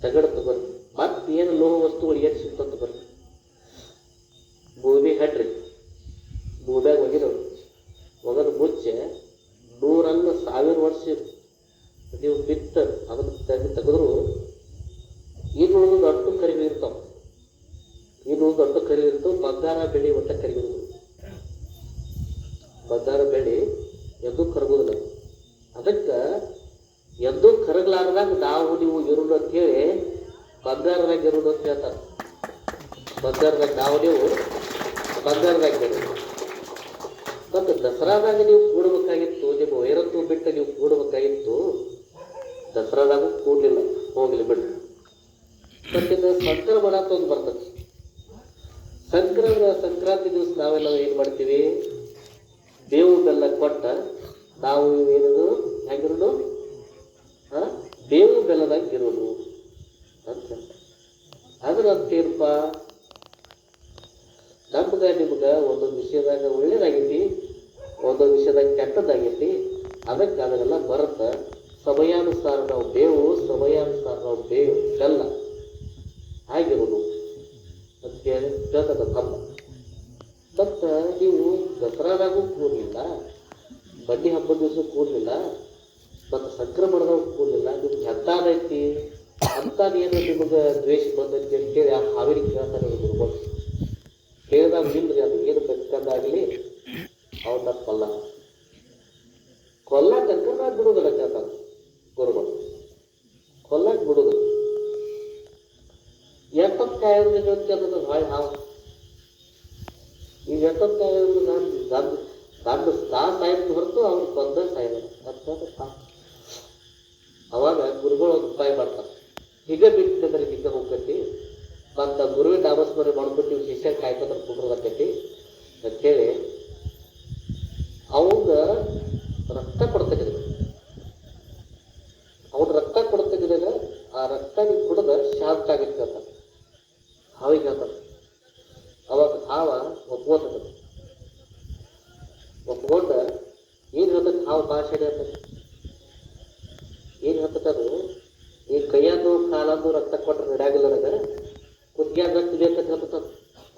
ತಗಡ ತಗೋರಿ ಮತ್ತೇನು ಲೋಹ ವಸ್ತುಗಳು ಏನು ಸಿಗ್ತಂತ ಬರ್ರಿ ಭೂಮಿ ಹಡ್ರಿ ಬಂಗಾರದಾಗ ಗರುಡು ಅಂತ ಹೇಳ್ತಾರೆ. ಬಂಗಾರದಾಗ ನಾವು ನೀವು ಬಂಗಾರದಾಗ ಗರುಡು ಮತ್ತು ದಸರಾದಾಗ ನೀವು ಕೂಡಬೇಕಾಗಿತ್ತು, ನಿಮ್ಮ ವೈರತ್ವ ಬಿಟ್ಟು ನೀವು ಕೂಡಬೇಕಾಗಿತ್ತು, ದಸರಾದಾಗ ಕೂಡಲಿಲ್ಲ. ಹೋಗ್ಲಿ ಬಿಡ್ರಿ ಮತ್ತೆ ಸಂಕ್ರ ಅಂತ ಒಂದು ಬರ್ತದೆ. ಸಂಕ್ರಮಣ ಸಂಕ್ರಾಂತಿ ದಿವಸ ನಾವೆಲ್ಲ ಏನು ಮಾಡ್ತೀವಿ? ಬೇವು ಬೆಲ್ಲ ಕೊಟ್ಟ ನಾವು ಏನದು? ಹೆಂಗಿರೋದು? ಹಾಂ ಬೇವು ಬೆಲ್ಲದಾಗ ಇರೋದು. ಏನಪ್ಪ? ನಮ್ಗೆ ನಿಮ್ಗೆ ಒಂದೊಂದು ವಿಷಯದಾಗ ಒಳ್ಳೇದಾಗೈತಿ, ಒಂದೊಂದು ವಿಷಯದಾಗ ಕೆಟ್ಟದಾಗೈತಿ, ಅದಕ್ಕೆ ಅದನ್ನೆಲ್ಲ ಬರುತ್ತೆ. ಸಮಯಾನುಸಾರ ನಾವು ಬೇವು, ಸಮಯಾನುಸಾರ ನಾವು ಬೇವು, ಬೆಲ್ಲ ಆಗಿರೋದು. ಅಂತೇಳಿ ಕೇಳ್ತದ ತಮ್ಮ. ಮತ್ತು ನೀವು ದಸರಾದಾಗೂ ಕೂರ್ಲಿಲ್ಲ ಬನ್ನಿ ಹಬ್ಬದ ದಿವಸ ಕೂಡಲಿಲ್ಲ ಮತ್ತು ಸಂಕ್ರಮಣದಾಗ ಕೂಡಲಿಲ್ಲ ನಿಮ್ಗೆ ಎಂಥದೈತಿ ಅಂತಾನೇನು ನಿಮಗೆ ದ್ವೇಷ ಬಂದಂತ ಅಂತೇಳಿ ಆ ಹಾವೇರಿ ಕೇಳ್ತಾರೆ ಗುರುಗಳು. ಕೇಳಿದಾಗ ನಿಲ್ರಿ ಅದು ಏನು ಬದುಕಂದಾಗಲಿ ಅವನ್ನ ಕೊಲ್ಲ ಕೊಲ್ಲ ತನಕ ಬಿಡುದಿಲ್ಲ ಕೇಳ್ತಾನ ಗುರುಗಳು. ಕೊಲ್ಲಕ್ಕೆ ಬಿಡುವುದಿಲ್ಲ ಎಪ್ಪತ್ತು ಭಾಳ ಹಾವು. ಈಗ ಎಪ್ಪತ್ತು ನಾನು ದಂಡ ದಂಡ ನಾ ಸಾಯ್ದು ಹೊರತು ಅವ್ರು ಕೊಂದ ಸಾಯ್ದು. ಅವಾಗ ಗುರುಗಳು ಒಂದು ಉಪಾಯ ಮಾಡ್ತಾರೆ. ಹೀಗೆ ಬಿಟ್ಟಿದ್ರೆ ಹೀಗೆ ಹೋಗ್ತೈತಿ ಮತ್ತು ಗುರುವಿ ನಾಮಸ್ಮರಣೆ ಮಾಡ್ಬಿಟ್ಟು ನೀವು ಶಿಷ್ಯ ಕಾಯ್ಕೊಂಡ್ರೆ ಕುಟುಂಬಕ್ಕೈತಿ ಅಂತೇಳಿ ಅವಂಗ ರಕ್ತ ಕೊಡ್ತಕ್ಕಂಥ ಅವನ ರಕ್ತ ಕೊಡ್ತಕ್ಕಂಥ ಆ ರಕ್ತ ನೀವು ಕುಡಿದ ಶಾಂತ ಆಗಿತ್ತು ಅಂತ ಹಾವಿಗೆ ಹೇಳ್ತಾರೆ ಅವಾಗ ಹಾವ ಒಪ್ಕೋತದ ಒಪ್ಕೊಂಡ ಏನು ಹೇಳ್ತದೆ ಹಾವು ಭಾಷೆ ಹೇಳ್ತದೆ ಏನು ಹೇಳ್ತದೆ ಈ ಕೈಯಂದು ಕಾಲಂದು ರಕ್ತ ನನಗೆ ಕುತ್ತಿಗೆ ರಕ್ತ ಬೇಕಂತ ಹೇಳ್ತದೆ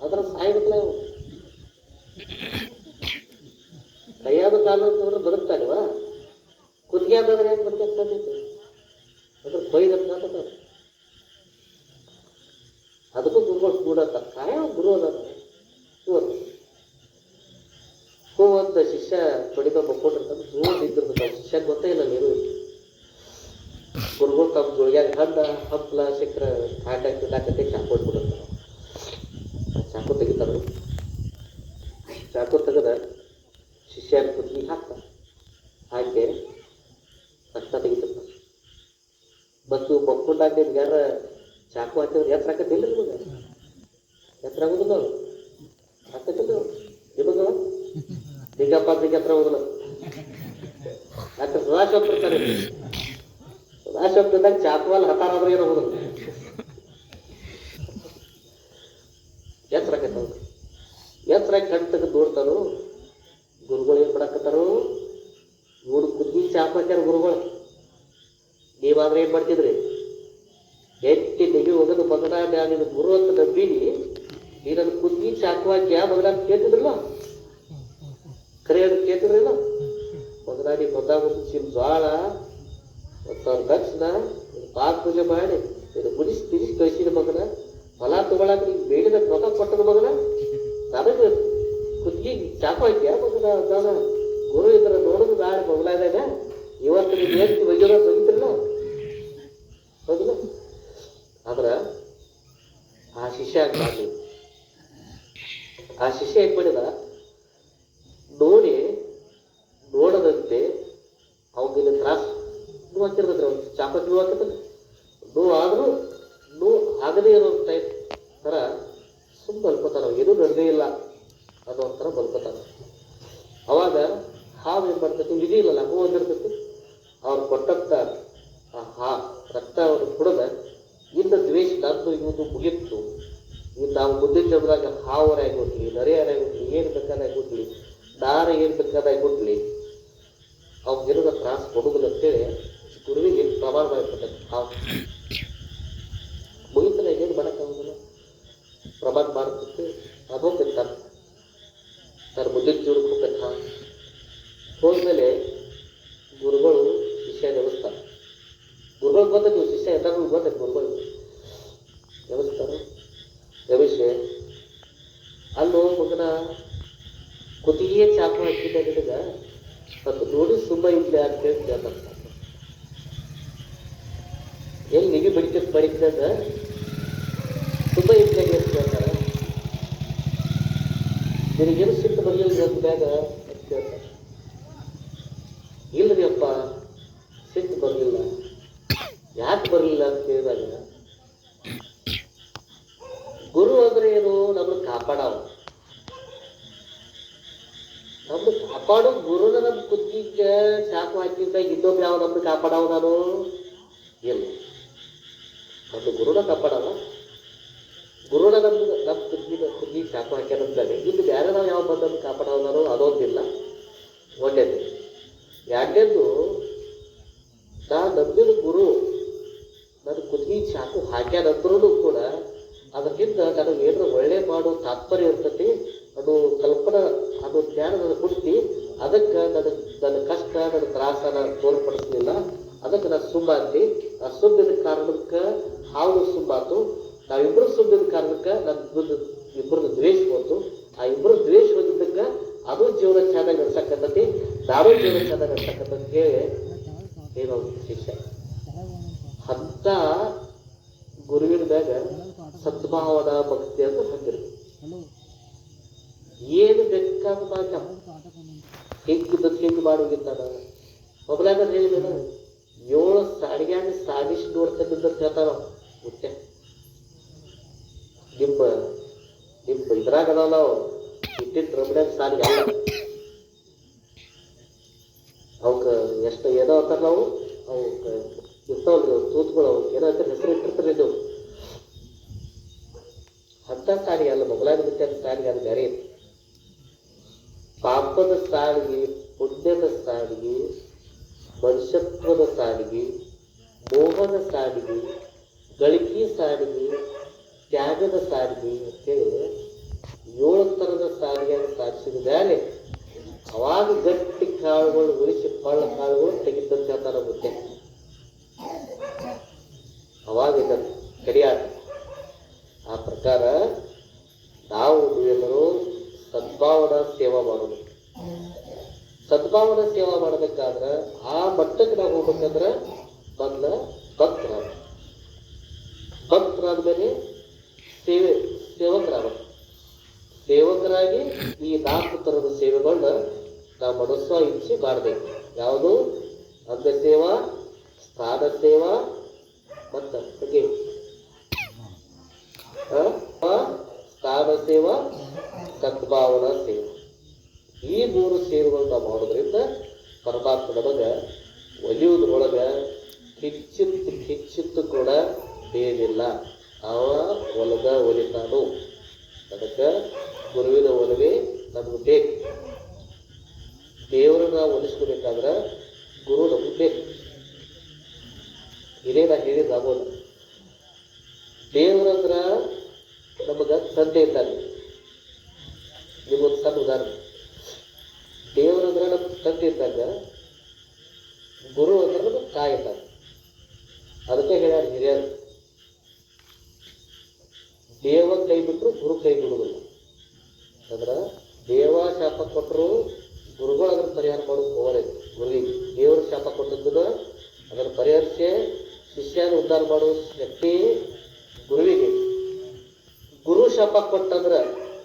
ಅದ್ರ ಸಾಯ್ಬೇಕಲ್ಲ ಕೈಯಾದ ಕಾಲು ಅಂತಂದ್ರೆ ಕುತ್ತಿಗೆ ಆದ್ರೆ ಹೆಂಗೆ ಬದುಕಾಗ್ತದೆ ಅದ್ರ ಬೈದ ಅದಕ್ಕೂ ಗುರುಗಳು ಕೂಡತ್ತ ಕಾಯ ಗುರು ಅದ ಹೂ ಶಿಷ್ಯ ತೊಡಿದ ಬಕ್ಕೊಂಡಿರ್ತಾನೆ ಹೂ ನಿಂತಿರ್ತದೆ ಶಿಷ್ಯ ಗೊತ್ತೇ ಇಲ್ಲ ನೀರು ಗುರುಗಳು ತಮ್ಮ ಜೋಳಿಯಾಗ ಹಣ್ಣ ಹಂಪ್ಲ ಸಿಕ್ಕರೆ ಕಾಟ ಕಿಟಾಕತ್ತೆ ಚಾಕು ಬಿಡುತ್ತಾರೆ ಅವ್ರು ಎತ್ತರ ಕಣ್ ನೋಡ್ತಾರೋ ಗುರುಗಳು ಏನು ಮಾಡಾಕತ್ತಾರು? ಇವ್ರು ಕುದ್ದಿ ಚಾಪಾಕ್ಯಾರ ಗುರುಗಳು. ನೀವಾದ್ರೆ ಏನು ಮಾಡ್ತಿದ್ರಿ? ಹೆಟ್ಟಿ ನೆಗಿ ಒಗದು ಮಗನ ಮ್ಯಾಲಿನ ಗುರು ಅಂತ ನಂಬಿನಿ. ನೀನನ್ನು ಕುದ್ಗಿ ಚಾಕು ಹಾಕಿ ಆ ಮಗನ ಕೇಳ್ತಿದ್ರಲ್ಲ? ಕರೆ ಅದು ಕೇಳ್ತಿದ್ರಲ್ಲ? ನೀ ಬಂದಾಗ ಸಿಮ್ ಜ್ವಾಳ, ಮತ್ತು ಅವ್ರ ದಕ್ಷಿಣ ಪಾದ ಪೂಜೆ ಮಾಡಿ ಇದು ಮುಡಿಸಿ ತಿರಿಸಿ ಕಳಿಸಿದ ಮಗನ ಹೊಲ ತಗೊಳಕ್ಕೆ ನೀನು ಬೇಡಿದ ರೊಕ್ಕ ಕೊಟ್ಟದ ಮಗನ. ಮಗನ ಅದಾನ ಗುರು ಇದ್ರ ನೋಡೋದು ನಾಳೆ ಬಗ್ಲಾದಾಗ ಇವತ್ತು ನೀವು ಎಷ್ಟು ಒಯ್ಯೋದ ಬಂದಿರಲ್ಲ ಹೌದಿಲ್ಲ ಆದ್ರ ಆ ಶಿಷ್ಯ ಆಗ್ಬಾರ್ದು ಆ ಶಿಷ್ಯ ಏನ್ ನೋಡಿ ನೋಡದಂತೆ ಅವನಿಗೆ ತ್ರಾಸ. ನೋವು ಹಾಕಿರ್ತದ್ರಿ ಅವ್ನು. ಚಾಪ ನೋವು ಹಾಕತ್ತಲ್ಲ ನೋವು ಆದ್ರೂ ನೋವು ಆಗದೇ ಇರೋ ಟೈಪ್ ಥರ ಸುಮ್ಮ ಅಲ್ಕೋತಾರ ಏನೂ ನಡೆದೇ ಇಲ್ಲ. ಅನ್ನೋ ಒಂಥರ ಬದುಕತಾನ. ಅವಾಗ ಹಾವು ಏನು ಮಾಡ್ತೈತಿ ವಿಧಿ ಇಲ್ಲಲ್ಲ, ಹೂ ಒಂದಿರ್ತೈತಿ ಅವ್ರು ಕೊಟ್ಟಂತ ಆ ಹಾ ರಕ್ತ ಅವ್ರು ಕುಡದ ಇಂದ ದ್ವೇಷ ನಂದು ಇವತ್ತು ಮುಗಿತ್ತು. ಇನ್ನು ನಾವು ಮುಂದಿನ ಜಗದಾಗ ಹಾವರಾಗಿ ಹುಟ್ಲಿ ನರಿಯರಾಗಿ ಹುಟ್ಲಿ ಏನು ಬೇಕಾದಾಗಿ ದಾರ ಏನು ಬೇಕಾದಾಗಿ ಹುಟ್ಲಿ ಅವ್ನಿಗಿರೋದ ತ್ರಾಸ ಕೊಡುದಿಲ್ಲ ಅಂತೇಳಿ ಗುರುವಿಗೆ ಪ್ರಮಾಣ ಮಾಡಿರ್ತಕ್ಕಂಥ ಹಾವು ಪ್ರಮಾಣ ಮಾಡ್ತಿತ್ತು ಅದು ಹೋಗ್ಬೇಕು ತಾನು ತಾನು ಮುಂದಿನ ಜೀವನಕ್ಕೆ ಹೋಗ್ಬೇಕಾ ಹೋದ್ಮೇಲೆ ಗುರುಗಳು ಶಿಷ್ಯ ನೆನೆಸ್ತಾರೆ ಗುರುಗಳು ಗೊತ್ತೈತಿ ಶಿಷ್ಯ ಎಲ್ಲರಿಗೂ ಗೊತ್ತೈತಿ ಗುರುಗಳು ನೆನೆಸ್ತಾರೆ ರಮೇಶೆ ಅಲ್ಲೋ ಮಗನ ಕುತ್ತಿಗೆ ಚಾಕು ಹಾಕಿದ್ದ ನಿನಗ ಮತ್ತು ನೋಡಿ ಸುಮ್ಮ ಇದ್ಲೆ ಅಂತ ಹೇಳಿ ಕೇಳ್ತಾರೆ ಎಲ್ಲಿ ನಿಗಿ ಬಡಿತ ಬಡಿತದ ತುಂಬ ಇದ್ಲೆ ಅಂತ ಕೇಳ್ತಾರೆ ನಿನಗೇನು ಸಿಟ್ಟು ಬರಲಿಲ್ಲ ಅಂದಾಗ ಕೇಳ್ತಾರೆ. ಇಲ್ರಿ ಅಪ್ಪ ಸಿಟ್ಟು ಬರಲಿಲ್ಲ. ಯಾಕೆ ಬರಲಿಲ್ಲ ಅಂತ ಕೇಳಿದಾಗ, ಗುರು ಅಂದ್ರೆ ಏನು? ನಮ್ಮನ್ನು ಕಾಪಾಡವ ನಮ್ಮ ಕಾಪಾಡೋ ಗುರುನ ನಮ್ಮ ಕುತ್ತಿಗೆ ಚಾಕು ಹಾಕಿದ್ದಾಗ ಇನ್ನೊಬ್ಬ ಯಾವ ನಮ್ಮನ್ನು ಕಾಪಾಡವ ನಾನು? ಇಲ್ಲ. ನಮ್ಮ ಗುರುನ ಕಾಪಾಡವ ಗುರುನ ನಮ್ಮ ನಮ್ಮ ಕುತ್ತಿಗೆ ಕೆಲಸದಲ್ಲಿ ಇನ್ನು ಬೇರೆ ನಾವು ಯಾವ ಬಂದದ್ದು ಕಾಪಾಡವ ನಾನು ಅದೊಂದಿಲ್ಲ. ಒಳ್ಳೇದು ಎರಡನೇದು ನಾ ನಂಬಿದ ಗುರು ನನ್ನ ಕುತ್ತಿಗೆ ಚಾಕು ಹಾಕ್ಯಾನಂದ್ರೂ ಕೂಡ ಅದಕ್ಕಿಂತ ನನಗೆ ಏನಾರ ಒಳ್ಳೆ ಮಾಡೋ ತಾತ್ಪರ್ಯ ಇರ್ತತಿ, ಅದು ಕಲ್ಪನಾ, ಅದು ಜ್ಞಾನ ನನಗೆ ಹುಟ್ಟಿ ಅದಕ್ಕೆ ನನ್ನ ನನ್ನ ಕಷ್ಟ ನನ್ನ ತ್ರಾಸ ನಾನು ತೋರ್ಪಡಿಸಲಿಲ್ಲ. ಅದಕ್ಕೆ ನಾನು ಸುಮ್ಮ ಅಂತಿ ಆ ಕಾರಣಕ್ಕೆ ಹಾವು ಸುಮ್ಮಾತು. ನಾವಿಬ್ಬರು ಸುಂದರ ಕಾರಣಕ್ಕೆ ನನ್ನ ಇಬ್ಬರದ್ದು ಇಬ್ಬರದ್ದು ದ್ವೇಷ ಬಂತು. ಆ ಇಬ್ಬರು ದ್ವೇಷ ಬಂದಿದ್ದಕ್ಕೆ ಅದು ಜೀವನ ಚೆನ್ನಾಗಿ ನಡ್ಸಕ್ಕತ್ತೈತಿ ನಾವೇ ಜೀವನ ಚೆನ್ನಾಗಿ ನಡ್ಸಕ್ಕತ್ತಂತ ಹೇಳಿ ಏನೋ ಶಿಕ್ಷೆ. ಅಂತ ಗುರುವಿನ ಮ್ಯಾಗ ಭಕ್ತಿ ಅಂತ ಹೊಂದಿರು ಏನು ಬೇಕಾದ ಮಾಡ ಹೆಂಗಿದ್ದದ್ದು ಹೆಂಗೆ ಮಾಡೋಗಿದ್ದಾನ ಮೊದಲಾದ್ರೆ ಹೇಳಿದ ಏಳು ಸಾಡಿಗೆ ಸಾಗಿಸಿ ನೋಡ್ತಕ್ಕಂಥ ಹೇಳ್ತಾರ ಮುಖ್ಯ ನಿಮ್ಮ ನಿಮ್ಮ ಇದ್ರಾಗ ಅದಾವ ನಾವು. ಇಟ್ಟಿದ್ದ ರಮಣ್ಯಾಗ ಸಾರಿಗೆ ಅಲ್ಲ ಅವಕ್ಕ ಎಷ್ಟು ಏನೋ ಅಂತಾರ ನಾವು. ಅವಕ್ಕ ಇರ್ತಾವಲ್ರಿ ಅವು ತೂತ್ಗಳು ಅವಕ್ಕೆ ಏನೋ ಅಂತ ಹೆಸರು ಇಟ್ಟಿರ್ತಾರೆ ಇದು. ಅಂತ ಸಾರಿಗೆ ಅಲ್ಲ ಮೊಗಲಾದ ಬಿಟ್ಟ ಸಾರಿಗೆ ಅದು ಬೇರೆ ಪಾಪದ ಸಾರಿಗೆ ಪುಣ್ಯದ ಸಾರಿಗೆ ಮನುಷ್ಯತ್ವದ ಸಾರಿಗೆ ಮೋಹದ ಸಾರಿಗೆ ಗಳಿಕೆ ಸಾರಿಗೆ ತ್ಯಾಗದ ಸಾರಿಗೆ ಅಂತೇಳಿ ಏಳು ಥರದ ಸಾರಿಗೆಯನ್ನು ಸಾರಿಸಿದ ಮೇಲೆ ಅವಾಗ ಗಟ್ಟಿ ಕಾಳುಗಳು ಉಳಿಸಿ ಪಳ್ಳ ಕಾಳುಗಳು ತೆಗಿತಂತ ಹೇಳ್ತಾನ ಬುದ್ಧಿ ಅವಾಗ ಇದನ್ನು ಕರಿಯಾದ ಆ ಪ್ರಕಾರ ನಾವು ಎಲ್ಲರು ಸದ್ಭಾವನಾ ಸೇವಾ ಮಾಡೋದು ಸದ್ಭಾವನಾ ಸೇವಾ ಮಾಡಬೇಕಾದ್ರೆ ಆ ಮಟ್ಟಕ್ಕೆ ನಾವು ಹೋಗ್ಬೇಕಂದ್ರೆ ಮೊದಲ ಭಕ್ತರಾದ ಭಕ್ತರಾದ್ಮೇಲೆ ಸೇವೆ ಸೇವಕರಾಗಬೇಕು. ಸೇವಕರಾಗಿ ಈ ನಾಲ್ಕು ಥರದ ಸೇವೆಗಳನ್ನ ನಾವು ಮನಸ್ಸು ಇಚ್ಛೆ ಮಾಡಬೇಕು ಯಾವುದು? ಅಂಗ ಸೇವಾ ಸ್ಥಾನ ಸೇವಾ ಮತ್ತು? ಆ? ಸ್ಥಾನ ಸೇವಾ ಸದ್ಭಾವನಾ ಸೇವೆ. ಈ ಮೂರು ಸೇವೆಗಳನ್ನ ಮಾಡೋದ್ರಿಂದ ಪರಮಾತ್ಮ ನಮಗ ಒಲಿಯುವುದ್ರೊಳಗ ಕಿಚ್ಚಿತ್ತು ಕಿಚ್ಚಿತ್ತು ಕೂಡ ಬೇದಿಲ್ಲ ಅವ ಒಲದ ಒಲಿತಾನು ಅದಕ್ಕೆ ಗುರುವಿನ ಒಲವೇ ನಮ್ಗೆ ಬೇಕು. ದೇವರನ್ನ ಒಲಿಸ್ಕೋಬೇಕಾದ್ರೆ ಗುರು ನಮ್ಗೆ ಬೇಕು. ಇದೇ ನಾ ಹೇಳಿದ ಆಗೋಲ್ಲ ದೇವರಂದ್ರ ನಮಗ ತಂದೆ ಇದ್ದಾನೆ. ನಿಮಗೊಂದು ಸಣ್ಣ ಉದಾಹರಣೆ. ದೇವರಂದ್ರೆ ನಮ್ಮ ತಂದೆ ಇದ್ದಾಗ ಗುರು ಅಂದ್ರೆ ನಮಗೆ ತಾಯಿ ಇದ್ದಾರೆ ಅದಕ್ಕೆ ಹೇಳ್ಯಾರ ಹಿರಿಯರು. ದೇವ ಕೈ ಬಿಟ್ಟರು ಗುರು ಕೈ ಬಿಡುವುದಿಲ್ಲ. ಅಂದ್ರೆ ದೇವ ಶಾಪ ಕೊಟ್ಟರು ಗುರುಗಳು ಅದರ ಪರಿಹಾರ ಮಾಡೋದು ಹೋಗಲೇ ಗುರುವಿಗೆ ದೇವರ ಶಾಪ ಕೊಟ್ಟದ್ದನ್ನ ಅದರ ಪರಿಹರಿಸಿ ಶಿಷ್ಯನ ಉದ್ಧಾರ ಮಾಡೋ ಶಕ್ತಿ ಗುರುವಿಗೆ. ಗುರು ಶಾಪ ಕೊಟ್ಟಂದ್ರೆ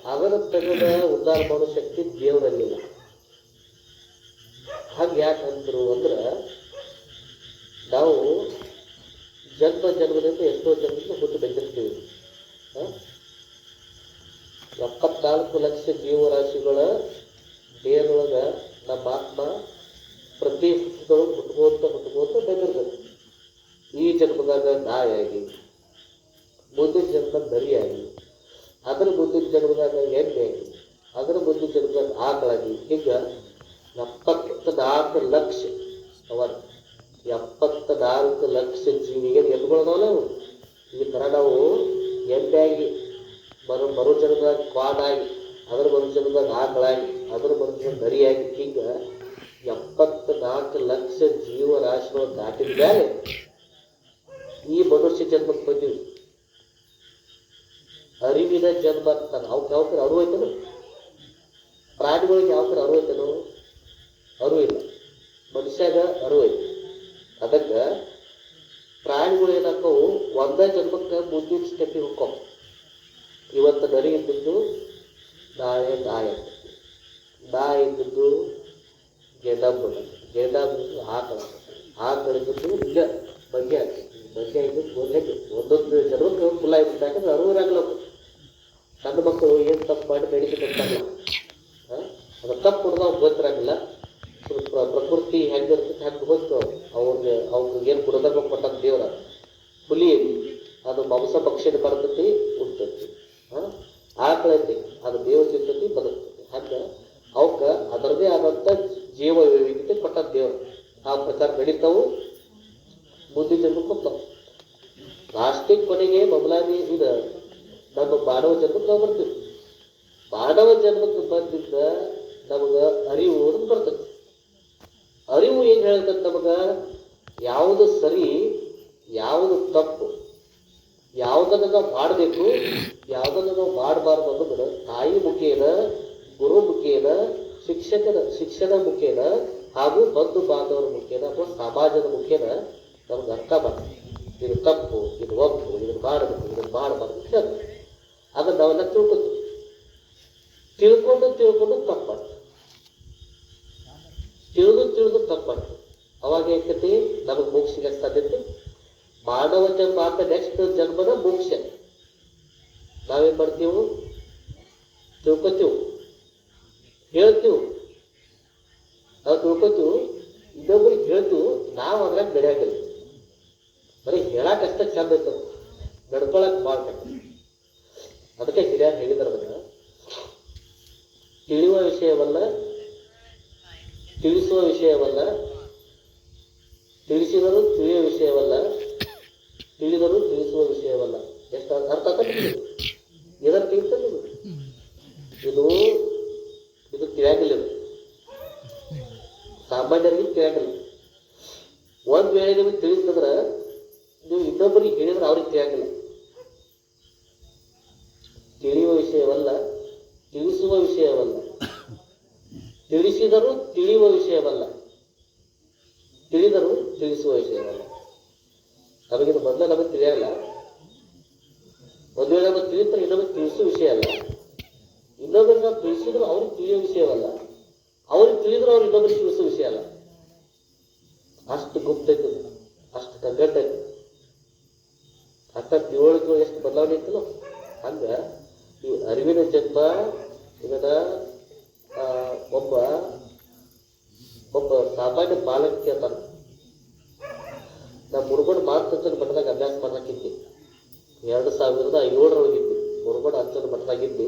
ಅದರ ತೆಗೆದ ಉದ್ಧಾರ ಮಾಡೋ ಶಕ್ತಿ ದೇವರಲ್ಲಿಲ್ಲ ಹಾಗೆ ಯಾಕಂದ್ರು ಅಂದ್ರೆ ನಾವು ಜನ್ಮ ಜನ್ಮದಿಂದ ಎಷ್ಟೋ ಜನ್ಮದಿಂದ ಹುಟ್ಟು ಬಂದಿರ್ತೀವಿ ಹ? ಎಪ್ಪತ್ನಾಲ್ಕು ಲಕ್ಷ ಜೀವರಾಶಿಗಳ ದೇಹದೊಳಗ ನಮ್ಮ ಆತ್ಮ ಪ್ರತಿ ಹುಟ್ಟದೊಳಗೆ ಹುಟ್ಕೋತ ಹುಟ್ಕೋತ ಬಂದಿರ್ತದೆ. ಈ ಜನ್ಮದಾಗ ನಾಯಾಗಿ ಮುಂದಿನ ಜನ್ಮ ನರಿಯಾಗಿ ಅದರ ಮುಂದಿನ ಜನ್ಮದಾಗ ಎಣ್ಣೆಯಾಗಿ ಅದರ ಮುಂದಿನ ಜನ್ಮದಾಗ ಆಕಳಾಗಿ ಹೀಗ ಎಪ್ಪತ್ತ ನಾಲ್ಕು ಲಕ್ಷ ಅವರ ಎಪ್ಪತ್ತ ನಾಲ್ಕು ಲಕ್ಷ ಜೀವಿಗೆ ಎಲ್ಗೊಳ್ದವಲ್ಲ ಅವು. ಈ ಥರ ನಾವು ಎಣ್ಣೆಯಾಗಿ ಬರೋ ಬರೋ ಜನದಾಗ ಕ್ವಾಡಾಗಿ, ಅದ್ರ ಬರೋ ಜನದಾಗ ಆಕಳಾಗಿ ಅದ್ರ ಬರೋ ಜನ ದರಿಯಾಗಿ ಹಿಂಗ ಎಪ್ಪತ್ನಾಲ್ಕು ಲಕ್ಷ ಜೀವರಾಶಿಗಳು ದಾಟಿದ ಮೇಲೆ ಈ ಮನುಷ್ಯ ಜನ್ಮಕ್ಕೆ ಬಂದಿವಿ ಅರಿವಿನ ಜನ್ಮ ಅಂತಾನ ಅವಕ್ಕೆ ಯಾವ ಥರ ಅರಿವು ಐತೇನು ಪ್ರಾಣಿಗಳಿಗೆ ಯಾವ ಥರ ಅರಿವು ಐತೇನು ಮನುಷ್ಯಾಗ ಅರಿವು ಐತಿ. ಅದಕ್ಕೆ ಪ್ರಾಣಿಗಳು ಏನಾಕ್ಕವು ಒಂದೇ ಜನ್ಮಕ್ಕೆ ಮುಂದಿನ ಸ್ಟೆಪ್ಪಿಗೆ ಹೋಗ್ತಾವ ಇವತ್ತು ನರಿ ಇದ್ದದ್ದು ನಾಳೆ ಆಗ್ತೈತಿ ನಾಯಿ ಇದ್ದದ್ದು ಗೆಡಂಬ ಗೆಡಂಬ ಆಕಳ ಆಕಳ ಇದ್ದದ್ದು ಇಲ್ಲ ಬಗ್ಗೆ ಆಗ್ತದೆ ಬಗ್ಗೆ ಇದ್ದು ಒಂದೇ ಒಂದೊಂದು ಜನರು ಕುಲ ಆಗಿಬಿಟ್ಟು ಯಾಕಂದ್ರೆ ಅರಿವಿರಾಗಲ್ಲ. ಸಣ್ಣ ಮಕ್ಕಳು ಏನು ತಪ್ಪು ಮಾಡಿ ಬೆಳಿಗ್ಗೆ ಗೊತ್ತಾಗಲ್ಲ ಅದು ತಪ್ಪು ಹೊಡೆದ ಗೊತ್ತಿರಂಗಿಲ್ಲ. ಸ್ವಲ್ಪ ಪ್ರಕೃತಿ ಹೆಂಗಿರ್ತೈತೆ ಹೆಂಗೆ ಗೊತ್ತು ಅವ್ರಿಗೆ ಅವ್ರಿಗೆ ಏನು ಕೊಡೋದಾಗ ಕೊಟ್ಟ ದೇವರ. ಹುಲಿ ಅದು ಮಾಂಸ ಪಕ್ಷದ ಬರ್ತೈತಿ ಹಾಂ ಆಕಳ ಅದು ದೇವ್ರ ತಿಂತೈತಿ ಬದುಕ್ತೈತಿ ಹಂಗೆ ಅವಕ್ಕೆ ಅದರದೇ ಆದಂಥ ಜೀವ ವೈವಿಧ್ಯತೆ ಕೊಟ್ಟ ದೇವರು. ಆ ಪ್ರಕಾರ ನಡೀತಾವು ಬುದ್ಧಿ ಜನ್ಮಕ್ಕೆ ಹೋಗ್ತಾವೆ ಪ್ಲಾಸ್ಟಿಕ್ ಕೊನೆಗೆ ಬಬಲಾಗಿ ಇದು ನಮ್ಮ ಮಾನವ ಜನ್ಮಕ್ಕೆ ನಾವು ಬರ್ತೀವಿ. ಮಾನವ ಜನ್ಮಕ್ಕೆ ಬಂದಿದ್ದ ನಮಗೆ ಅರಿವು ಅಂತ ಬರ್ತೈತಿ ಅರಿವು ಏನು ಹೇಳ್ತದೆ ನಮಗೆ? ಯಾವುದು ಸರಿ, ಯಾವುದು ತಪ್ಪು. ಯಾವುದನ್ನು ನಾವು ಮಾಡಬೇಕು ಯಾವುದನ್ನು ನಾವು ಮಾಡಬಾರ್ದು ಅನ್ನೋದನ್ನ ತಾಯಿ ಮುಖೇನ, ಗುರು ಮುಖೇನ ಶಿಕ್ಷಕರ ಶಿಕ್ಷಣ ಮುಖೇನ ಹಾಗೂ ಬಂಧು ಬಾಂಧವರ ಮುಖೇನ ಅಥವಾ ಸಮಾಜದ ಮುಖೇನ ನಮ್ಗೆ ಅರ್ಥ ಬರ್ತದೆ ಇದು ತಪ್ಪು, ಇದು ಒಪ್ಪು ಇದನ್ನು ಮಾಡಬೇಕು ಇದನ್ನು ಮಾಡಬಾರ್ದು ಅಂತ ಅದನ್ನು ನಾವೆಲ್ಲ ತಿಳ್ಕೊತೀವಿ. ತಿಳ್ಕೊಂಡು ತಿಳ್ಕೊಂಡು ತಪ್ಪು ತಿಳಿದು ತಿಳಿದು ತಪ್ಪು ಅವಾಗ ಏಕತಿ ನಮಗೆ ಮುಗಿಸಿಗೆ ಸಾಧ್ಯತೆ? ಮಾನವ ಜನ್ಮ ಅಂತ ನೆಕ್ಸ್ಟ್ ಜನ್ಮದ ಮೋಕ್ಷ. ನಾವೇನ್ ಮಾಡ್ತೀವಿ? ತಿಳ್ಕೊತೀವಿ. ಹೇಳ್ತೀವಿ. ನಾವು ತಿಳ್ಕೊತೀವಿ. ಇನ್ನೊಬ್ರಿಗೆ ಹೇಳ್ತೀವಿ. ನಾವು ಅದ್ರಾಗ ನಡೆಯಾಗಿಲ್ಲ. ಬರೀ ಹೇಳಕ್ಕಷ್ಟ ಚಂದ ಇತ್ತು. ನಡ್ಕೊಳಕ್ ಮಾಡ್ಬೇಕು ಅದಕ್ಕೆ ಹಿರಿಯ ಹೇಳಿದಾರೆ ಅದನ್ನ ತಿಳಿಯುವ ವಿಷಯವಲ್ಲ, ತಿಳಿಸುವ ವಿಷಯವಲ್ಲ ತಿಳಿಸಿದರೂ ತಿಳಿಯುವ ವಿಷಯವಲ್ಲ. ತಿಳಿದರೂ ತಿಳಿಸುವ ವಿಷಯವಲ್ಲ. ಎಷ್ಟು ಅರ್ಥ ಇದರ ಇದು ಇದು ಇದು ತಿಳಿಯಾಗಿಲ್ಲ ಇದು. ಸಾಮಾನ್ಯರಿಗೆ ತಿಳಿಯಾಗಿಲ್ಲ ಒಂದ್ ವೇಳೆ ನಿಮಗೆ ತಿಳಿಸಿದ್ರೆ, ನೀವು ಇನ್ನೊಬ್ಬರಿಗೆ ಹೇಳಿದ್ರೆ ಅವ್ರಿಗೆ ತಿಳಿಯಾಗಿಲ್ಲ ತಿಳಿಯುವ ವಿಷಯವಲ್ಲ, ತಿಳಿಸುವ ವಿಷಯವಲ್ಲ. ತಿಳಿಸಿದರೂ ತಿಳಿಯುವ ವಿಷಯವಲ್ಲ. ತಿಳಿದರೂ ತಿಳಿಸುವ ವಿಷಯವಲ್ಲ. ನಮಗಿದು ಮೊದಲು ನಮಗೆ ತಿಳಿಯಲ್ಲ. ಒಂದು ವೇಳೆ ನಮಗೆ ತಿಳಿದ್ರೆ ಇನ್ನೊಮ್ಮೆ ತಿಳಿಸುವ ವಿಷಯ ಅಲ್ಲ. ಇನ್ನೊಬ್ಬರು ನಾವು ತಿಳಿಸಿದ್ರು ಅವ್ರಿಗೆ ತಿಳಿಯೋ ವಿಷಯವಲ್ಲ. ಅವ್ರಿಗೆ ತಿಳಿದ್ರು ಅವ್ರು ಇನ್ನೊಬ್ಬರಿಗೆ ತಿಳಿಸೋ ವಿಷಯ ಅಲ್ಲ. ಅಷ್ಟು ಗುಪ್ತ ಇತ್ತು. ಇದು. ಅಷ್ಟು ಕಗ್ಗಟ್ಟ ಐತೆ ಅಷ್ಟ ತಿಳುವಳಿಕೆ ಎಷ್ಟು ಬದಲಾವಣೆ ಐತಲ್ಲ ಹಂಗ ಈ ಅರಿವಿನ ಜನ್ಮ ಆ, ಒಬ್ಬ ಒಬ್ಬ ಸಾಮಾನ್ಯ ಬಾಲಕ್ಕೆ ಕೇಳ್ತಾನ ನಾ ಮುರುಗೋಡು ಮಾತಂಚನ ಮಠದಾಗ ಅಭ್ಯಾಸ ಮಾಡಕ್ಕಿದ್ದೆ ಎರಡು ಸಾವಿರದ ಏಳರೊಳಗಿದ್ದೆ ಮುರುಗೋಡು ಅಂಚನ ಮಠದಾಗಿದ್ದೆ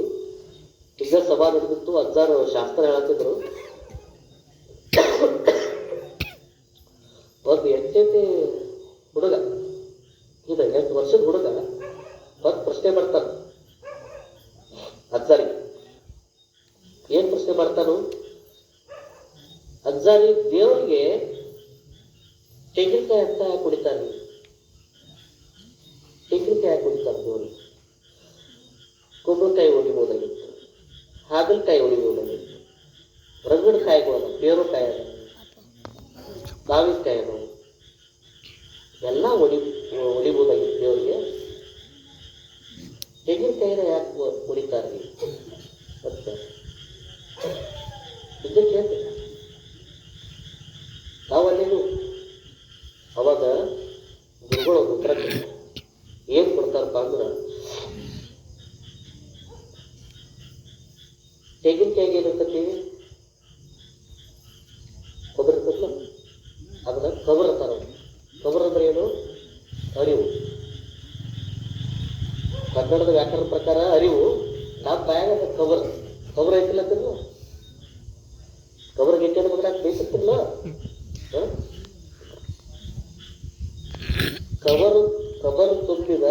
ಈಗ ಸಭಾ ನಡೆದಿತ್ತು, ಅಜ್ಜಾರು ಶಾಸ್ತ್ರ ಹೇಳತ್ತಿದ್ರು. ಒಂದು ಎಂಟನೇ ಹುಡುಗ, ಇದು ಎಂಟು ವರ್ಷದ ಹುಡುಗ, ಒಂದು ಪ್ರಶ್ನೆ ಮಾಡ್ತಾನ ಅಜ್ಜಾರಿ ಏನ್ ಪ್ರಶ್ನೆ ಮಾಡ್ತಾನು ಅಜ್ಜಾರಿ ದೇವರಿಗೆ ತೆಂಗಿನಕಾಯಿ ಅಂತ ಕುಡಿತಾರೆ ತೆಂಗಿನಕಾಯಿ ಕುಡಿತಾರೆ ದೇವರಿಗೆ ಕುಂಬಳಕಾಯಿ ಹೊಡಿಬೋದಾಗಿತ್ತು ಹಾಗಲಕಾಯಿ ಹೊಡಿಬೋದಾಗಿತ್ತು ರಗಡ ಕಾಯಿಗಳು ಪೇರು ಕಾಯಿ ಅದ. ಎಲ್ಲ ಒಡಿ ಒಡಿಬೋದಾಗಿತ್ತು ದೇವರಿಗೆ. ತೆಂಗಿನಕಾಯಿನ ಯಾಕೆ ಹೊಡಿತಾರೆ ಮತ್ತೆ ಇದಕ್ಕೆ ಹೇಳ್ತೆ ನಾವಲ್ಲಿಗೂ ಅವಾಗ ಗುರುಗಳು ಉತ್ತರ. ಏನ್ ಕೊಡ್ತಾರಪ್ಪ ಅಂದ್ರ ತೆಂಗಿನಕಾಯಿಗೆ ಏನಿರ್ತೈತಿ ಕೊಬ್ಬರಿ ಇರ್ತೈತಲ್ಲ ಅದನ್ನ ಕಬರ್ ಅಂತಾರ ಕಬರ್ ಅಂದ್ರೆ ಏನು? ಅರಿವು. ಕನ್ನಡದ ವ್ಯಾಕರಣ ಪ್ರಕಾರ ಅರಿವು. ನಾ ಬಾಯಾಗ ಕಬರ್ ಕಬರ್ ಐತಿಲ್ಲ ತಿನ್ನು ಕಬರ್ ಗೆಟ್ಟೆ ಮಗನ ಬೇಯಿಸುತ್ತಿಲ್ಲ ಕಬರ್ ಕಬರ್ ತುಂಬಿದ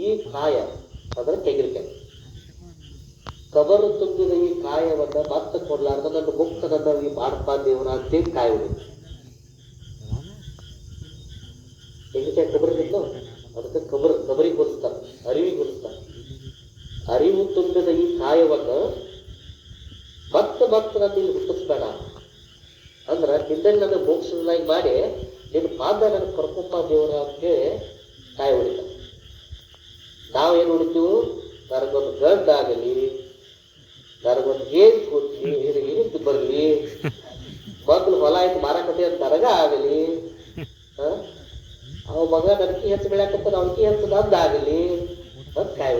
ಈ ಕಾಯ ಅದರ ತೆಂಗಿನಕಾಯಿ. ಕಬರು ತುಂಬಿದ ಈ ಕಾಯವನ್ನ ಮತ್ತೆ ಕೊಡ್ಲಾರ್ದ, ನನ್ನ ಮುಕ್ತನನ್ನ ಈ ಮಾಡಪ್ಪ ದೇವರ ಅಂತೇಳಿ ಕಾಯ ಹೊಡಿತು ಹೆಂಗೆ ಇತ್ತು ಅದಕ್ಕೆ ಕಬರ್, ಕಬರಿ ಹೋಲಿಸ್ತಾರೆ ಅರಿವಿ ಹೋಲಿಸ್ತಾರೆ ಅರಿವು ತುಂಬಿದ ಈ ಕಾಯವನ್ನು ಮತ್ತೆ ಮತ್ತೆ ನಾನು ಇಲ್ಲಿ ಹುಟ್ಟಿಸ್ಬೇಡ. ಅಂದ್ರೆ ನಿನ್ನಲ್ಲಿ ನನ್ನ ಮೋಕ್ಷನಾಗಿ ಮಾಡಿ ನಿನ್ನ ಪಾದ ನನಗೆ ಕರ್ಕೊಪ್ಪ ದೇವರ ಅಂತೇಳಿ ಕಾಯ ಹೊಡಿತಾರೆ. ನಾವೇನು ಹೊಡಿತೀವಿ? ನನಗೊಂದು ಗಂಡಾಗಲಿ ನನಗೊಂದು ಏನ್ ಇದು ಇಳಿದು ಬರಲಿ. ಮಗ್ಳು ಹೊಲ ಆಯ್ತು ಮಾರಾಕತೆ ಅಂತ ನನಗ ಆಗಲಿ. ಅವ ಮಗ ನನಕಿ ಹೆಚ್ಚು ಬೆಳ್ಯಾಕತ್ತಾನ ಅವನಿಗೆ ಹೆಚ್ಚು ನಂದು ಅಂತ ಕಾಯಿ